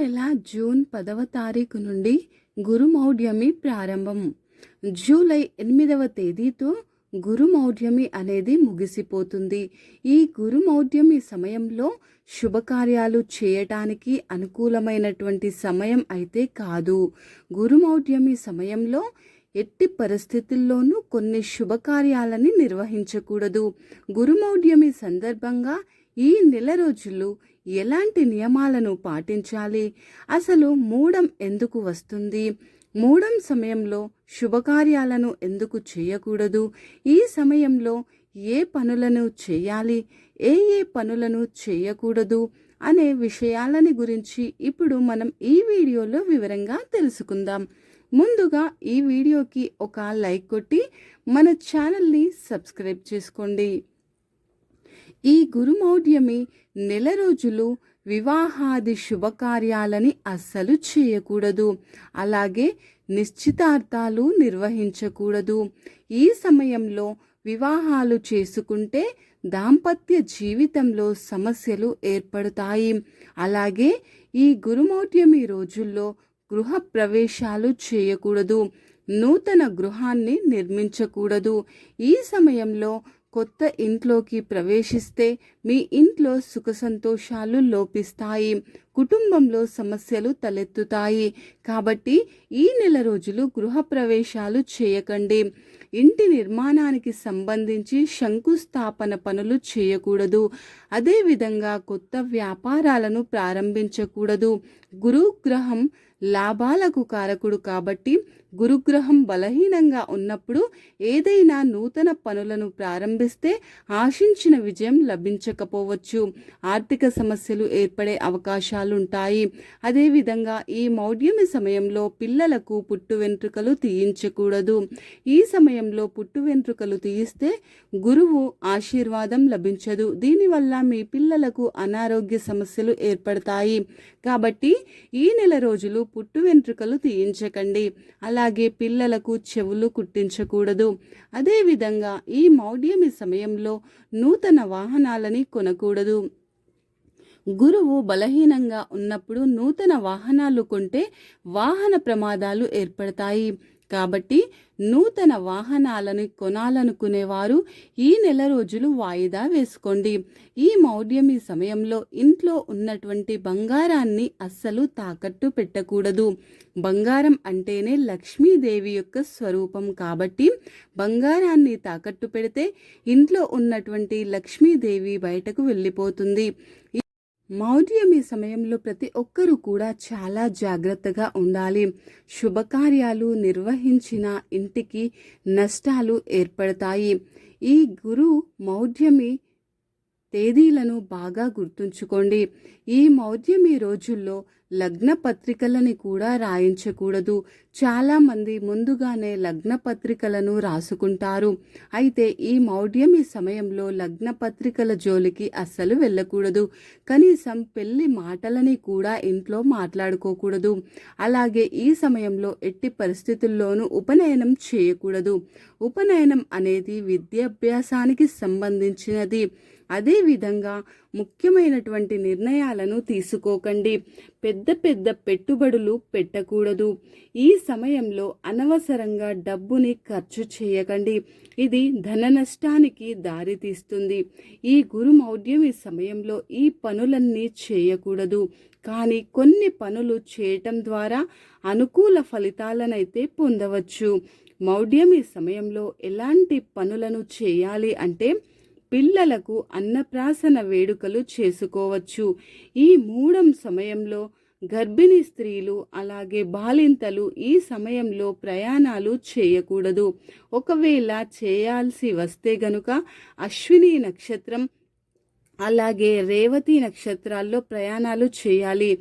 నెల జూన్ పదవ తారీఖు నుండి గురుమౌఢ్యమి ప్రారంభం. జూలై ఎనిమిదవ తేదీతో గురుమౌఢ్యమి అనేది ముగిసిపోతుంది. ఈ గురుమౌఢ్యమి సమయంలో శుభకార్యాలు చేయటానికి అనుకూలమైనటువంటి సమయం అయితే కాదు. గురుమౌఢ్యమి సమయంలో ఎట్టి పరిస్థితుల్లోనూ కొన్ని శుభకార్యాలని నిర్వహించకూడదు. గురుమౌఢ్యమి సందర్భంగా ఈ నెల రోజులు ఎలాంటి నియమాలను పాటించాలి? అసలు మూడం ఎందుకు వస్తుంది? మూడం సమయంలో శుభకార్యాలను ఎందుకు చేయకూడదు? ఈ సమయంలో ఏ పనులను చేయాలి? ఏ ఏ పనులను చేయకూడదు? అనే విషయాలని గురించి ఇప్పుడు మనం ఈ వీడియోలో వివరంగా తెలుసుకుందాం. ముందుగా ఈ వీడియోకి ఒక లైక్ కొట్టి మన ఛానల్ని సబ్స్క్రైబ్ చేసుకోండి. ఈ గురుమౌఢ్యమి నెల రోజులు వివాహాది శుభకార్యాలని అస్సలు చేయకూడదు. అలాగే నిశ్చితార్థాలు నిర్వహించకూడదు. ఈ సమయంలో వివాహాలు చేసుకుంటే దాంపత్య జీవితంలో సమస్యలు ఏర్పడతాయి. అలాగే ఈ గురుమౌఢ్యమి రోజుల్లో గృహ ప్రవేశాలు చేయకూడదు. నూతన గృహాన్ని నిర్మించకూడదు. ఈ సమయంలో కొత్త ఇంట్లోకి ప్రవేశిస్తే మీ ఇంట్లో సుఖ సంతోషాలు లోపిస్తాయి. కుటుంబంలో సమస్యలు తలెత్తుతాయి. కాబట్టి ఈ నెల రోజులు గృహ ప్రవేశాలు చేయకండి. ఇంటి నిర్మాణానికి సంబంధించి శంకుస్థాపన పనులు చేయకూడదు. అదేవిధంగా కొత్త వ్యాపారాలను ప్రారంభించకూడదు. గురుగ్రహం లాభాలకు కారకుడు కాబట్టి గురుగ్రహం బలహీనంగా ఉన్నప్పుడు ఏదైనా నూతన పనులను ప్రారంభిస్తే ఆశించిన విజయం లభించకపోవచ్చు. ఆర్థిక సమస్యలు ఏర్పడే అవకాశాలుంటాయి. అదేవిధంగా ఈ మౌఢ్యమి సమయంలో పిల్లలకు పుట్టు వెంట్రుకలు తీయించకూడదు. ఈ సమయంలో పుట్టు వెంట్రుకలు తీయిస్తే గురువు ఆశీర్వాదం లభించదు. దీనివల్ల మీ పిల్లలకు అనారోగ్య సమస్యలు ఏర్పడతాయి. కాబట్టి ఈ నెల రోజులు పుట్టు వెంట్రుకలు తీయించకండి. అలాగే పిల్లలకు చెవులు కుట్టించకూడదు. అదేవిధంగా ఈ మౌఢ్యమి సమయంలో నూతన వాహనాలని కొనకూడదు. గురువు బలహీనంగా ఉన్నప్పుడు నూతన వాహనాలు కొంటే వాహన ప్రమాదాలు ఏర్పడతాయి. కాబట్టి నూతన వాహనాలను కొనాలనుకునేవారు ఈ నెల రోజులు వాయిదా వేసుకోండి. ఈ మౌఢ్యమి సమయంలో ఇంట్లో ఉన్నటువంటి బంగారాన్ని అస్సలు తాకట్టు పెట్టకూడదు. బంగారం అంటేనే లక్ష్మీదేవి యొక్క స్వరూపం కాబట్టి బంగారాన్ని తాకట్టు పెడితే ఇంట్లో ఉన్నటువంటి లక్ష్మీదేవి బయటకు వెళ్ళిపోతుంది. మౌఢ్యమి సమయంలో ప్రతి ఒక్కరూ కూడా చాలా జాగ్రత్తగా ఉండాలి. శుభకార్యాలు నిర్వహించిన ఇంటికి నష్టాలు ఏర్పడతాయి. ఈ గురు మౌఢ్యమి తేదీలను బాగా గుర్తుంచుకోండి. ఈ మౌఢ్యమి రోజుల్లో లగ్న పత్రికలని కూడా రాయించకూడదు. చాలామంది ముందుగానే లగ్న పత్రికలను రాసుకుంటారు. అయితే ఈ మౌఢ్యమి సమయంలో లగ్న పత్రికల జోలికి అస్సలు వెళ్ళకూడదు. కనీసం పెళ్ళి మాటలని కూడా ఇంట్లో మాట్లాడుకోకూడదు. అలాగే ఈ సమయంలో ఎట్టి పరిస్థితుల్లోనూ ఉపనయనం చేయకూడదు. ఉపనయనం అనేది విద్యాభ్యాసానికి సంబంధించినది. అదేవిధంగా ముఖ్యమైనటువంటి నిర్ణయాలను తీసుకోకండి. పెద్ద పెద్ద పెట్టుబడులు పెట్టకూడదు. ఈ సమయంలో అనవసరంగా డబ్బుని ఖర్చు చేయకండి. ఇది ధన నష్టానికి దారితీస్తుంది ఈ గురు ఈ సమయంలో ఈ పనులన్నీ చేయకూడదు. కానీ కొన్ని పనులు చేయటం ద్వారా అనుకూల ఫలితాలనైతే పొందవచ్చు. మౌఢ్యమి సమయంలో ఎలాంటి పనులను చేయాలి అంటే పిల్లలకు అన్నప్రాసన వేడుకలు చేసుకోవచ్చు. ఈ మూడం సమయంలో గర్భిణీ స్త్రీలు అలాగే బాలింతలు ఈ సమయంలో ప్రయాణాలు చేయకూడదు. ఒకవేళ చేయాల్సి వస్తే గనుక అశ్విని నక్షత్రం అలాగే రేవతి నక్షత్రాల్లో ప్రయాణాలు చేయాలి.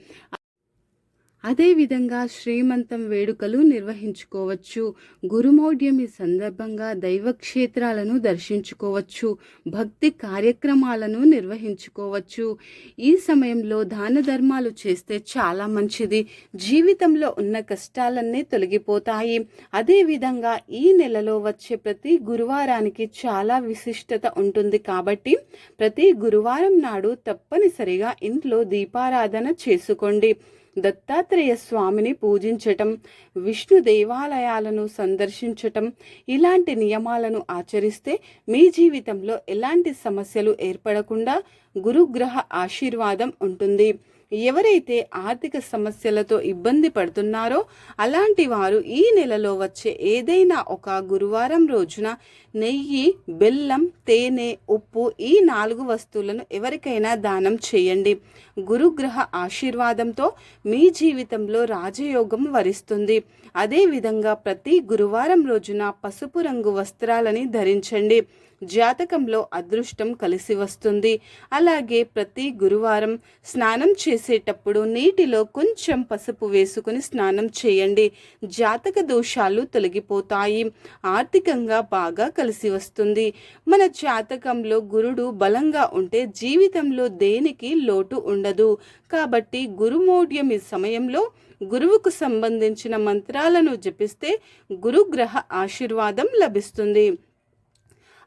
అదేవిధంగా శ్రీమంతం వేడుకలు నిర్వహించుకోవచ్చు. గురుమౌఢ్యమి సందర్భంగా దైవక్షేత్రాలను దర్శించుకోవచ్చు. భక్తి కార్యక్రమాలను నిర్వహించుకోవచ్చు. ఈ సమయంలో దాన ధర్మాలు చేస్తే చాలా మంచిది. జీవితంలో ఉన్న కష్టాలన్నీ తొలగిపోతాయి. అదేవిధంగా ఈ నెలలో వచ్చే ప్రతి గురువారానికి చాలా విశిష్టత ఉంటుంది కాబట్టి ప్రతి గురువారం నాడు తప్పనిసరిగా ఇంట్లో దీపారాధన చేసుకోండి. దత్తాత్రేయ స్వామిని పూజించటం విష్ణు దేవాలయాలను సందర్శించటం ఇలాంటి నియమాలను ఆచరిస్తే మీ జీవితంలో ఎలాంటి సమస్యలు ఏర్పడకుండా గురుగ్రహ ఆశీర్వాదం ఉంటుంది. ఎవరైతే ఆర్థిక సమస్యలతో ఇబ్బంది పడుతున్నారో అలాంటి వారు ఈ నెలలో వచ్చే ఏదైనా ఒక గురువారం రోజున నెయ్యి బెల్లం తేనె ఉప్పు ఈ నాలుగు వస్తువులను ఎవరికైనా దానం చేయండి. గురుగ్రహ ఆశీర్వాదంతో మీ జీవితంలో రాజయోగం వరిస్తుంది. అదేవిధంగా ప్రతి గురువారం రోజున పసుపు రంగు వస్త్రాలని ధరించండి. జాతకంలో అదృష్టం కలిసి వస్తుంది. అలాగే ప్రతి గురువారం స్నానం చేసేటప్పుడు నీటిలో కొంచెం పసుపు వేసుకుని స్నానం చేయండి. జాతక దోషాలు తొలగిపోతాయి. ఆర్థికంగా బాగా కలిసి వస్తుంది. మన జాతకంలో గురుడు బలంగా ఉంటే జీవితంలో దేనికి లోటు ఉండదు. కాబట్టి గురుమౌఢ్యమి సమయంలో గురువుకు సంబంధించిన మంత్రాలను జపిస్తే గురుగ్రహ ఆశీర్వాదం లభిస్తుంది.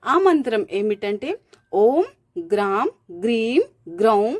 ఆ మంత్రం ఏమిటంటే ఓం గ్రామ్ గ్రీం గ్రౌం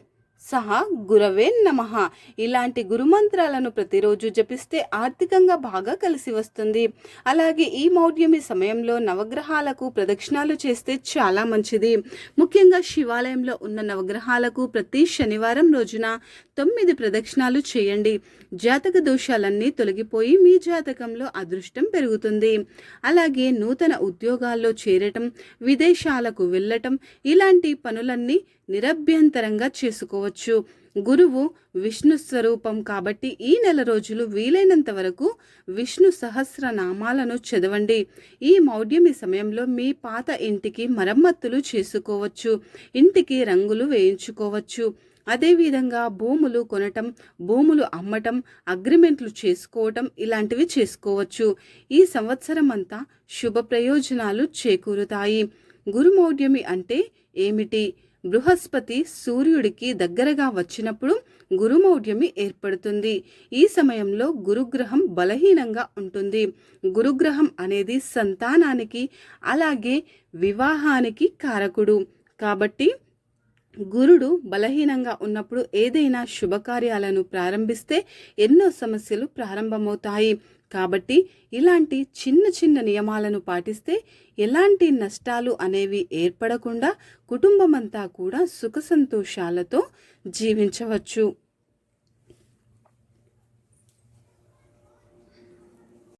సహా గురవే నమ. ఇలాంటి గురుమంత్రాలను ప్రతిరోజు జపిస్తే ఆర్థికంగా బాగా కలిసి వస్తుంది. అలాగే ఈ మౌఢ్యమి సమయంలో నవగ్రహాలకు ప్రదక్షిణాలు చేస్తే చాలా మంచిది. ముఖ్యంగా శివాలయంలో ఉన్న నవగ్రహాలకు ప్రతి శనివారం రోజున తొమ్మిది ప్రదక్షిణాలు చేయండి. జాతక దోషాలన్నీ తొలగిపోయి మీ జాతకంలో అదృష్టం పెరుగుతుంది. అలాగే నూతన ఉద్యోగాల్లో చేరటం విదేశాలకు వెళ్ళటం ఇలాంటి పనులన్నీ నిరభ్యంతరంగా చేసుకోవచ్చు. గురువు విష్ణు స్వరూపం కాబట్టి ఈ నెల రోజులు వీలైనంత వరకు విష్ణు సహస్ర నామాలను చదవండి. ఈ మౌఢ్యమి సమయంలో మీ పాత ఇంటికి మరమ్మతులు చేసుకోవచ్చు. ఇంటికి రంగులు వేయించుకోవచ్చు. అదేవిధంగా భూములు కొనటం భూములు అమ్మటం అగ్రిమెంట్లు చేసుకోవటం ఇలాంటివి చేసుకోవచ్చు. ఈ సంవత్సరం అంతా శుభ ప్రయోజనాలు చేకూరుతాయి గురుమౌఢ్యమి అంటే ఏమిటి? బృహస్పతి సూర్యుడికి దగ్గరగా వచ్చినప్పుడు గురుమౌఢ్యమి ఏర్పడుతుంది. ఈ సమయంలో గురుగ్రహం బలహీనంగా ఉంటుంది. గురుగ్రహం అనేది సంతానానికి అలాగే వివాహానికి కారకుడు. కాబట్టి గురుడు బలహీనంగా ఉన్నప్పుడు ఏదైనా శుభకార్యాలను ప్రారంభిస్తే ఎన్నో సమస్యలు ప్రారంభమవుతాయి. కాబట్టి ఇలాంటి చిన్న చిన్న నియమాలను పాటిస్తే ఎలాంటి నష్టాలు అనేవి ఏర్పడకుండా కుటుంబమంతా కూడా సుఖ సంతోషాలతో జీవించవచ్చు.